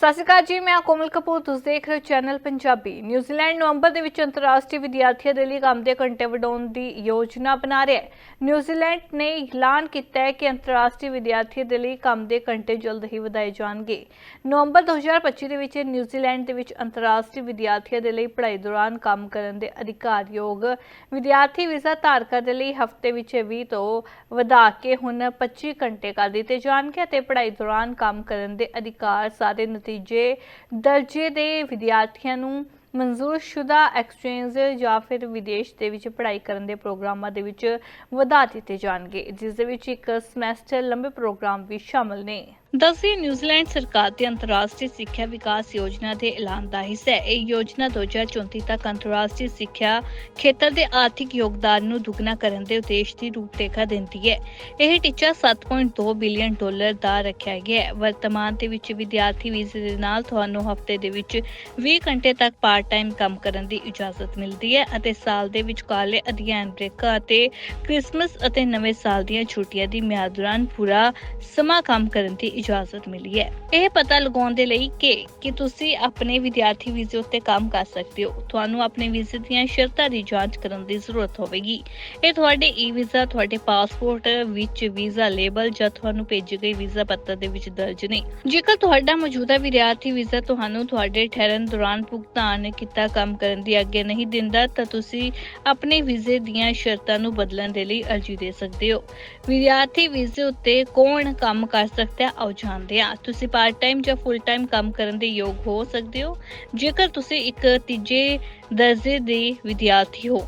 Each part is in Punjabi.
ਸਤਿ ਸ਼੍ਰੀ ਅਕਾਲ ਜੀ, ਮੈਂ ਕੋਮਲ ਕਪੂਰ, ਤੁਸੀਂ ਦੇਖ ਰਹੇ ਹੋ ਚੈਨਲ ਪੰਜਾਬੀ। ਨਿਊਜ਼ੀਲੈਂਡ ਨਵੰਬਰ ਦੇ ਵਿੱਚ ਅੰਤਰਰਾਸ਼ਟਰੀ ਵਿਦਿਆਰਥੀਆਂ ਦੇ ਲਈ ਕੰਮ ਦੇ ਘੰਟੇ ਵਧਾਉਣ ਦੀ ਯੋਜਨਾ ਬਣਾ ਰਿਹਾ ਹੈ। ਨਿਊਜ਼ੀਲੈਂਡ ਨੇ ਐਲਾਨ ਕੀਤਾ ਹੈ ਕਿ ਅੰਤਰਰਾਸ਼ਟਰੀ ਵਿਦਿਆਰਥੀਆਂ ਦੇ ਲਈ ਕੰਮ ਦੇ ਘੰਟੇ ਜਲਦ ਹੀ ਵਧਾਏ ਜਾਣਗੇ। ਨਵੰਬਰ 2025 ਦੇ ਵਿੱਚ ਨਿਊਜ਼ੀਲੈਂਡ ਦੇ ਵਿੱਚ ਅੰਤਰਰਾਸ਼ਟਰੀ ਵਿਦਿਆਰਥੀਆਂ ਦੇ ਲਈ ਪੜ੍ਹਾਈ ਦੌਰਾਨ ਕੰਮ ਕਰਨ ਦੇ ਅਧਿਕਾਰਯੋਗ ਵਿਦਿਆਰਥੀ ਵੀਜ਼ਾ ਧਾਰਕਾਂ ਦੇ ਲਈ ਹਫ਼ਤੇ ਵਿੱਚ 20 ਤੋਂ ਵਧਾ ਕੇ ਹੁਣ 25 ਘੰਟੇ ਕਰ ਦਿੱਤੇ ਜਾਣਗੇ ਅਤੇ ਪੜ੍ਹਾਈ ਦੌਰਾਨ ਕੰਮ ਕਰਨ ਦੇ ਅਧਿਕਾਰ ਸਾਰੇ ਤੀਜੇ ਦਰਜੇ ਦੇ ਵਿਦਿਆਰਥੀਆਂ ਨੂੰ ਮਨਜ਼ੂਰਸ਼ੁਦਾ ਐਕਸਚੇਂਜ ਜਾਂ ਫਿਰ ਵਿਦੇਸ਼ ਦੇ ਵਿੱਚ ਪੜ੍ਹਾਈ ਕਰਨ ਦੇ ਪ੍ਰੋਗਰਾਮਾਂ ਦੇ ਵਿੱਚ ਵਧਾ ਦਿੱਤੇ ਜਾਣਗੇ, ਜਿਸ ਦੇ ਵਿੱਚ ਇੱਕ ਸਮੈਸਟਰ ਲੰਬੇ ਪ੍ਰੋਗਰਾਮ ਵੀ ਸ਼ਾਮਲ ਨੇ। ਦਸੀ ਨਿਊਜ਼ੀਲੈਂਡ ਸਰਕਾਰ ਦੀ ਅੰਤਰਰਾਸ਼ਟਰੀ ਸਿੱਖਿਆ ਵਿਕਾਸ ਯੋਜਨਾ ਦੇ ਐਲਾਨ ਦਾ ਹਿੱਸਾ ਹੈ। ਇਹ ਯੋਜਨਾ 2034 ਤੱਕ ਅੰਤਰਰਾਸ਼ਟਰੀ ਸਿੱਖਿਆ ਖੇਤਰ ਦੇ ਆਰਥਿਕ ਯੋਗਦਾਨ ਨੂੰ ਦੁੱਗਣਾ ਕਰਨ ਦੇ ਉਦੇਸ਼ ਦੀ ਰੂਪਰੇਖਾ ਦਿੰਦੀ ਹੈ। ਇਹ ਟੀਚਾ 7.2 ਬਿਲੀਅਨ ਡਾਲਰ ਦਾ ਰੱਖਿਆ ਗਿਆ ਹੈ। ਵਰਤਮਾਨ ਦੇ ਵਿੱਚ ਵਿਦਿਆਰਥੀ ਵੀਜ਼ੇ ਦੇ ਨਾਲ ਤੁਹਾਨੂੰ ਹਫ਼ਤੇ ਦੇ ਵਿੱਚ 20 ਘੰਟੇ ਤੱਕ ਪਾਰਟ ਟਾਈਮ ਕੰਮ ਕਰਨ ਦੀ ਇਜਾਜ਼ਤ ਮਿਲਦੀ ਹੈ ਅਤੇ ਸਾਲ ਦੇ ਵਿੱਚ ਕਾਲੇ ਅਧਿਐਨ ਬ੍ਰੇਕਾਂ ਅਤੇ ਕ੍ਰਿਸਮਸ ਅਤੇ ਨਵੇਂ ਸਾਲ ਦੀਆਂ ਛੁੱਟੀਆਂ ਦੀ ਮਿਆਦ ਦੌਰਾਨ ਪੂਰਾ ਸਮਾਂ ਕੰਮ ਕਰਨ ਦੀ ਇਜਾਜ਼ਤ ਮਿਲੀ ਹੈ। ਇਹ ਪਤਾ ਲਗਾਉਣ ਦੇ ਲਈ ਕਿ ਕਿ ਤੁਸੀਂ ਆਪਣੇ ਵਿਦਿਆਰਥੀ ਵੀਜ਼ੇ ਉੱਤੇ ਕੰਮ ਕਰ ਸਕਦੇ ਹੋ। ਤੁਹਾਨੂੰ ਆਪਣੇ ਵੀਜ਼ੇ ਦੀਆਂ ਸ਼ਰਤਾਂ ਦੀ ਜਾਂਚ ਕਰਨ ਦੀ ਜ਼ਰੂਰਤ ਹੋਵੇਗੀ। ਇਹ ਤੁਹਾਡੇ ਈ ਵੀਜ਼ਾ ਤੁਹਾਡੇ ਪਾਸਪੋਰਟ ਵਿੱਚ ਵੀਜ਼ਾ ਲੇਬਲ ਜਾਂ ਤੁਹਾਨੂੰ ਭੇਜੇ ਗਏ ਵੀਜ਼ਾ ਪੱਤਰ ਦੇ ਵਿੱਚ ਦਰਜ ਨਹੀਂ ਜੇਕਰ ਤੁਹਾਡਾ ਮੌਜੂਦਾ ਵਿਦਿਆਰਥੀ ਵੀਜ਼ਾ ਤੁਹਾਨੂੰ ਤੁਹਾਡੇ ਠਹਿਰਨ ਦੌਰਾਨ ਭੁਗਤਾਨ ਕੀਤਾ ਕੰਮ ਕਰਨ ਦੀ ਆਗਿਆ ਨਹੀਂ ਦਿੰਦਾ, ਤਾਂ ਤੁਸੀਂ ਆਪਣੇ ਵੀਜ਼ੇ ਦੀਆਂ ਸ਼ਰਤਾਂ ਨੂੰ ਬਦਲਣ ਦੇ ਲਈ ਅਰਜ਼ੀ ਦੇ ਸਕਦੇ ਹੋ। ਵਿਦਿਆਰਥੀ ਵੀਜ਼ੇ ਉੱਤੇ ਕੌਣ ਕੰਮ ਕਰ ਸਕਦਾ ਹੈ? ਆਓ ਜਾਣਦੇ ਹਾਂ ਤੁਸੀਂ ਪਾਰਟ ਟਾਈਮ ਜਾਂ ਫੁੱਲ ਟਾਈਮ ਕੰਮ ਕਰਨ ਦੇ ਯੋਗ ਹੋ ਸਕਦੇ ਹੋ। ਜੇਕਰ ਤੁਸੀਂ ਇੱਕ ਤੀਜੇ ਦਰਜੇ ਦੇ ਵਿਦਿਆਰਥੀ ਹੋ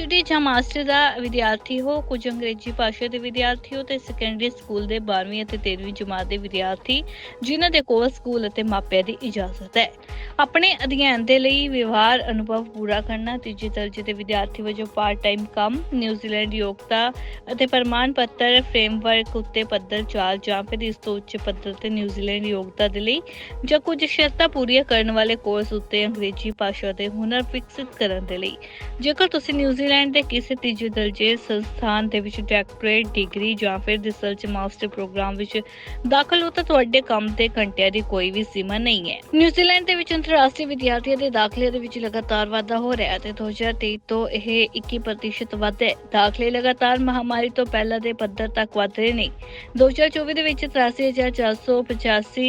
ਡੀ ਜਾਂ ਮਾਸਟਰ ਦਾ ਵਿਦਿਆਰਥੀ ਹੋ, ਕੁਝ ਅੰਗਰੇਜ਼ੀ ਭਾਸ਼ਾ ਦੇ ਵਿਦਿਆਰਥੀ ਹੋ ਤੇ ਸੈਕੰਡਰੀ ਸਕੂਲ ਦੇ 12ਵੀਂ ਅਤੇ 13ਵੀਂ ਜਮਾਤ ਦੇ ਵਿਦਿਆਰਥੀ, ਜਿਨ੍ਹਾਂ ਦੇ ਕੋਲ ਸਕੂਲ ਅਤੇ ਮਾਪਿਆਂ ਦੀ ਇਜਾਜ਼ਤ ਹੈ। ਆਪਣੇ ਅਧਿਐਨ ਦੇ ਲਈ ਵਿਵਹਾਰ ਅਨੁਭਵ ਪੂਰਾ ਕਰਨਾ, ਤੀਜੇ ਦਰਜੇ ਦੇ ਵਿਦਿਆਰਥੀ ਵਜੋਂ ਪਾਰਟ ਟਾਈਮ ਕੰਮ ਨਿਊਜ਼ੀਲੈਂਡ ਯੋਗਤਾ ਅਤੇ ਪ੍ਰਮਾਣ ਪੱਤਰ ਫਰੇਮਵਰਕ ਉੱਤੇ ਪੱਧਰ 4 ਜਾਂ ਫਿਰ ਇਸ ਤੋਂ ਉੱਚ ਪੱਧਰ ਤੇ ਨਿਊਜ਼ੀਲੈਂਡ ਯੋਗਤਾ ਦੇ ਲਈ ਜਾਂ ਕੁਝ ਸ਼ਰਤਾਂ ਪੂਰੀਆਂ ਕਰਨ ਵਾਲੇ ਕੋਰਸ ਉੱਤੇ ਅੰਗਰੇਜ਼ੀ ਭਾਸ਼ਾ ਦੇ ਹੁਨਰ ਵਿਕਸਿਤ ਕਰਨ ਦੇ ਲਈ। ਜੇਕਰ ਤੁਸੀਂ ਨਿਊਜ਼ੀਲੈਂਡ ਦੇ ਕਿਸੇ ਤੀਜੇ ਦਰਜੇ ਸੰਸਥਾਨ ਦੇ ਵਿੱਚ ਡਾਕਟਰੇਟ ਡਿਗਰੀ ਜਾਂ ਫਿਰ ਰਿਸਰਚ ਮਾਸਟਰ ਪ੍ਰੋਗਰਾਮ ਵਿੱਚ ਦਾਖਲ ਹੋ ਤਾਂ ਤੁਹਾਡੇ ਕੰਮ ਦੇ ਘੰਟਿਆਂ ਦੀ ਕੋਈ ਵੀ ਸੀਮਾ ਨਹੀਂ ਹੈ। ਨਿਊਜ਼ੀਲੈਂਡ ਦੇ ਵਿੱਚ ਅੰਤਰਰਾਸ਼ਟਰੀ ਵਿਦਿਆਰਥੀਆਂ ਦੇ ਦਾਖਲੇ ਦੇ ਵਿੱਚ ਲਗਾਤਾਰ ਵਾਧਾ ਹੋ ਰਿਹਾ ਹੈ ਤੇ 2023 ਤੋਂ ਇਹ 21% ਵੱਧ ਹੈ। ਦਾਖਲੇ ਲਗਾਤਾਰ ਮਹਾਮਾਰੀ ਤੋਂ ਪਹਿਲਾਂ ਦੇ ਪੱਧਰ ਤੱਕ ਵਧ ਰਹੇ ਨੇ। 2024 ਦੇ ਵਿੱਚ 83485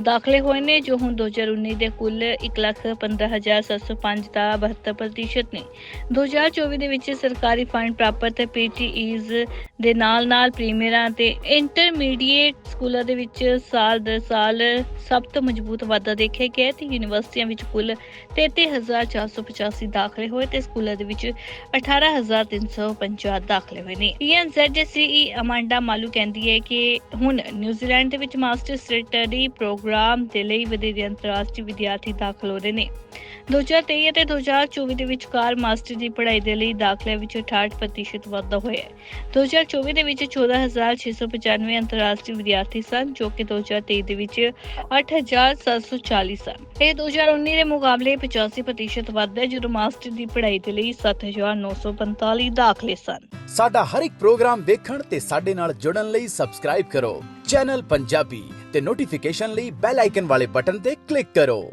ਦਾਖਲੇ ਹੋਏ ਨੇ, ਜੋ ਹੁਣ 2019 ਦੇ ਕੁੱਲ 115705 ਦਾ 72% ਨੇ। 2024 ਦੇ ਵਿੱਚ ਸਰਕਾਰੀ ਫੰਡ ਪ੍ਰਾਪਤ ਪੀਟੀਈਜ਼ ਦੇ ਨਾਲ-ਨਾਲ ਪ੍ਰੀਮੀਅਰਾਂ ਤੇ ਇੰਟਰਮੀਡੀਏਟ ਸਕੂਲਾਂ ਦੇ ਵਿੱਚ ਸਾਲ ਦਰ ਸਾਲ ਸਭ ਤੋਂ ਮਜ਼ਬੂਤ ਵਾਧਾ ਦੇਖਿਆ ਗਿਆ ਹੈ ਤੇ ਯੂਨੀਵਰਸਿਟੀਆਂ ਵਿੱਚ ਕੁੱਲ 33485 ਦਾਖਲੇ ਹੋਏ ਤੇ ਸਕੂਲਾਂ ਦੇ ਵਿੱਚ 18350 ਦਾਖਲੇ ਹੋਏ ਨੇ। ਪੀਐਨਜ਼ੈਡ ਦੇ ਸੀਈ ਅਮਾਂਡਾ ਮਾਲੂ ਕਹਿੰਦੀ ਹੈ ਕਿ ਹੁਣ ਨਿਊਜ਼ੀਲੈਂਡ ਦੇ ਵਿੱਚ ਮਾਸਟਰ ਸਟੱਡੀ ਪ੍ਰੋਗਰਾਮ ਦੇ ਲਈ ਵਧੇਰੇ ਅੰਤਰਰਾਸ਼ਟਰੀ ਵਿਦਿਆਰਥੀ ਦਾਖਲ ਹੋ ਰਹੇ ਨੇ। 2023 ਅਤੇ 2024 ਦੇ ਵਿਚਕਾਰ ਮਾਸਟਰ ਦੀ ਪੜ੍ਹਾਈ ਦੇ ਲਈ ਦਾਖਲਿਆਂ ਵਿੱਚ 68% ਵਾਧਾ ਹੋਇਆ ਹੈ। 2024 ਦੇ ਵਿੱਚ 14695 ਅੰਤਰਰਾਸ਼ਟਰੀ ਵਿਦਿਆਰਥੀ ਸਨ, ਜੋ ਕਿ 2023 ਦੇ ਵਿੱਚ 8740 ਸਨ। ਇਹ 2019 ਦੇ ਮੁਕਾਬਲੇ 85% ਵੱਧ ਹੈ, ਜਦੋਂ ਮਾਸਟਰ ਦੀ ਪੜ੍ਹਾਈ ਦੇ ਲਈ 7945 ਦਾਖਲੇ ਸਨ। ਸਾਡਾ ਹਰ ਇੱਕ ਪ੍ਰੋਗਰਾਮ ਦੇਖਣ ਤੇ ਸਾਡੇ ਨਾਲ ਜੁੜਨ ਲਈ ਸਬਸਕ੍ਰਾਈਬ ਕਰੋ। ਚੈਨਲ ਪੰਜਾਬੀ ਤੇ ਨੋਟੀਫਿਕੇਸ਼ਨ ਲਈ ਬੈਲ ਆਈਕਨ ਵਾਲੇ ਬਟਨ ਤੇ ਕਲਿੱਕ ਕਰੋ।